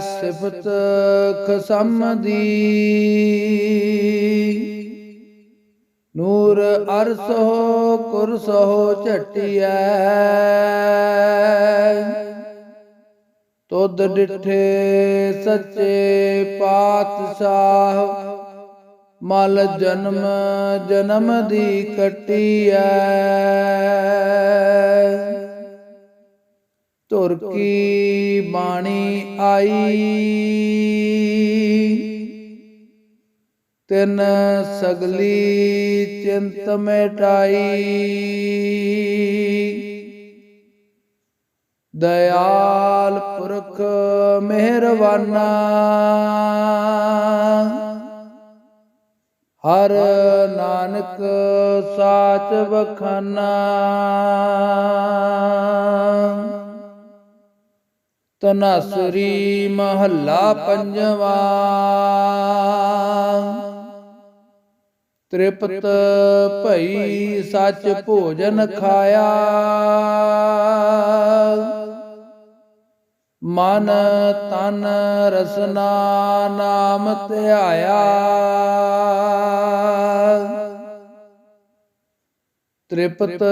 ਸਿਫਤ ਖਸਮ ਦੀ ਨੂਰ ਅਰਸੋ ਕੁਰਸੋ ਝਟਿਐ। ਤੁਧ ਡਿਠੇ ਸੱਚੇ ਪਾਤਸ਼ਾਹ, ਮਲ ਜਨਮ ਜਨਮ ਦੀ ਕਟਿਐ ਧੁਰ ਕੀ ਬਾਣੀ ਆਈ? ਤਿਨ ਸਗਲੀ ਚਿੰਤ ਮਿਟਾਈ। ਦਇਆਲ ਪੁਰਖ ਮਿਹਰਬਾਨਾ। ਹਰ ਨਾਨਕ ਸਾਚ ਬਖਾਨਾ। ਤਨਸਰੀ ਮਹੱਲਾ ਪੰਜਵਾ। ਤ੍ਰਿਪਤ ਭਈ ਸੱਚ ਭੋਜਨ ਖਾਇਆ। ਮਨ ਤਨ ਰਸਨਾ ਨਾਮ ਧਿਆਇਆ। ਤ੍ਰਿਪਤ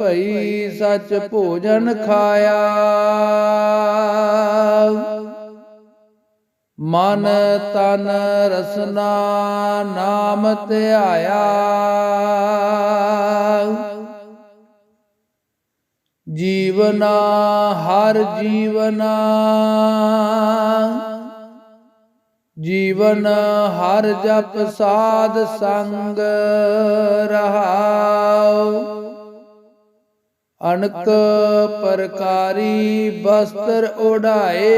ਭਈ ਸਚ ਭੋਜਨ ਖਾਇਆ। ਮਨ ਤਨ ਰਸਨਾ ਨਾਮ ਧਿਆਇਆ। ਜੀਵਨਾ ਹਰ ਜੀਵਨਾ। ਜੀਵਨ ਹਰ ਜਪ ਸਾਧ ਸੰਗ ਰਹਾਉ ਅਨਕ ਪ੍ਰਕਾਰੀ ਬਸਤਰ ਉਡਾਏ।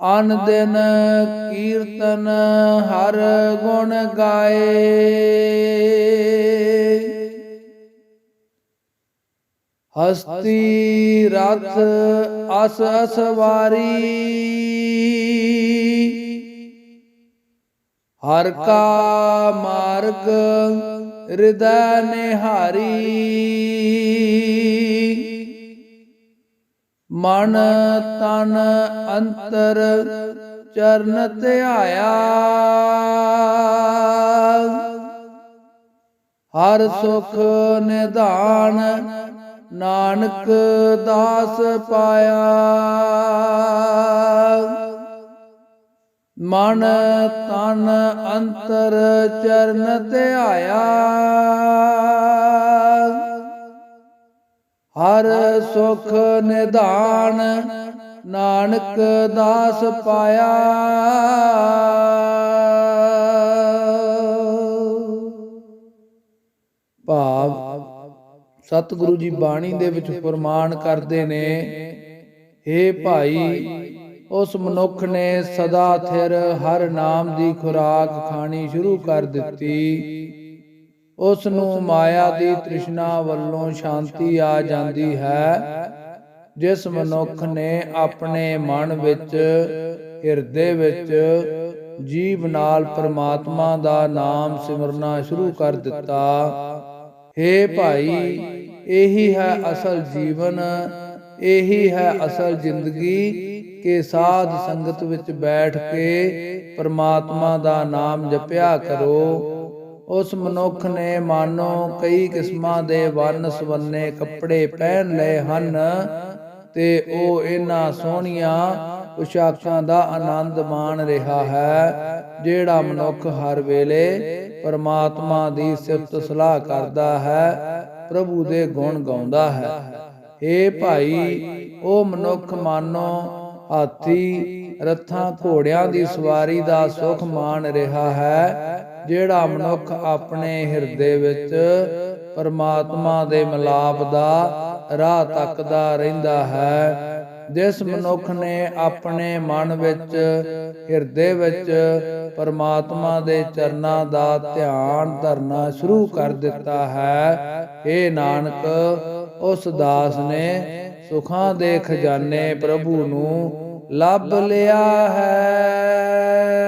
ਅਨ ਦਿਨ ਕੀਰਤਨ ਹਰ ਗੁਣ ਗਾਏ। ਹਸਤੀ ਰਥ ਅਸ ਅਸਵਾਰੀ ਹਰ ਕਾ ਮਾਰਗ ਹਿਰਦੈ ਨਿਹਾਰੀ। ਮਨ ਤਨ ਅੰਤਰ ਚਰਨ ਧਿਆਇਆ। ਹਰ ਸੁਖ ਨਿਧਾਨ ਨਾਨਕ ਦਾਸ ਪਾਇਆ। ਮਨ ਤਨ ਅੰਤਰ ਚਰਨ ਧਿਆਇਆ ਹਰ ਸੁਖ ਨਿਧਾਨ ਨਾਨਕ ਦਾਸ ਪਾਇਆ। ਭਾਵ ਸਤਿਗੁਰੂ ਜੀ ਬਾਣੀ ਦੇ ਵਿੱਚ ਫਰਮਾਨ ਕਰਦੇ ਨੇ हे ਭਾਈ ਉਸ ਮਨੁੱਖ ਨੇ ਸਦਾ ਥਿਰ ਹਰ ਨਾਮ ਦੀ ਖੁਰਾਕ ਖਾਣੀ ਸ਼ੁਰੂ ਕਰ ਦਿੱਤੀ। ਉਸ ਨੂੰ ਮਾਇਆ ਦੀ ਤ੍ਰਿਸ਼ਨਾ ਵੱਲੋਂ ਸ਼ਾਂਤੀ ਆ ਜਾਂਦੀ ਹੈ, ਜਿਸ ਮਨੁੱਖ ਨੇ ਆਪਣੇ ਮਨ ਵਿੱਚ, ਹਿਰਦੇ ਵਿੱਚ ਜੀਵ ਨਾਲ ਪ੍ਰਮਾਤਮਾ ਦਾ ਨਾਮ ਸਿਮਰਨਾ ਸ਼ੁਰੂ ਕਰ ਦਿੱਤਾ। हे ਭਾਈ, ਇਹੀ ਹੈ ਅਸਲ ਜੀਵਨ, ਇਹੀ ਹੈ ਅਸਲ ਜ਼ਿੰਦਗੀ ਕਿ ਸਾਧ ਸੰਗਤ ਵਿੱਚ ਬੈਠ ਕੇ ਪ੍ਰਮਾਤਮਾ ਦਾ ਨਾਮ ਜਪਿਆ ਕਰੋ। ਉਸ ਮਨੁੱਖ ਨੇ ਮਾਨੋ ਕਈ ਕਿਸਮਾਂ ਦੇ ਵੰਨ ਸਵੰਨੇ ਕੱਪੜੇ ਪਹਿਨ ਲਏ ਹਨ ਤੇ ਉਹ ਇਹਨਾਂ ਸੋਹਣੀਆਂ ਪੁਸ਼ਾਕਾਂ ਦਾ ਆਨੰਦ ਮਾਣ ਰਿਹਾ ਹੈ, ਜਿਹੜਾ ਮਨੁੱਖ ਹਰ ਵੇਲੇ ਪਰਮਾਤਮਾ ਦੀ ਸਿਫਤ ਸਲਾਹ ਕਰਦਾ ਹੈ, ਪ੍ਰਭੂ ਦੇ ਗੁਣ ਗਾਉਂਦਾ ਹੈ। ਏ ਭਾਈ, ਉਹ ਮਨੁੱਖ ਮਾਨੋ ਹਾਥੀ ਰੱਥਾਂ ਘੋੜਿਆਂ ਦੀ ਸਵਾਰੀ ਦਾ ਸੁਖ ਮਾਣ ਰਿਹਾ ਹੈ, ਜਿਹੜਾ ਮਨੁੱਖ ਆਪਣੇ ਹਿਰਦੇ ਵਿੱਚ ਪਰਮਾਤਮਾ ਦੇ ਮਿਲਾਪ ਦਾ ਰਾਹ ਤੱਕਦਾ ਰਹਿੰਦਾ ਹੈ। ਜਿਸ ਮਨੁੱਖ ਨੇ ਆਪਣੇ ਮਨ ਵਿੱਚ, ਹਿਰਦੇ ਵਿੱਚ ਪਰਮਾਤਮਾ ਦੇ ਚਰਨਾਂ ਦਾ ਧਿਆਨ ਧਰਨਾ ਸ਼ੁਰੂ ਕਰ ਦਿੱਤਾ ਹੈ ਇਹ ਨਾਨਕ, ਉਸ ਦਾਸ ਨੇ ਸੁਖਾਂ ਦੇ ਖਜ਼ਾਨੇ ਪ੍ਰਭੂ ਨੂੰ ਲੱਭ ਲਿਆ ਹੈ।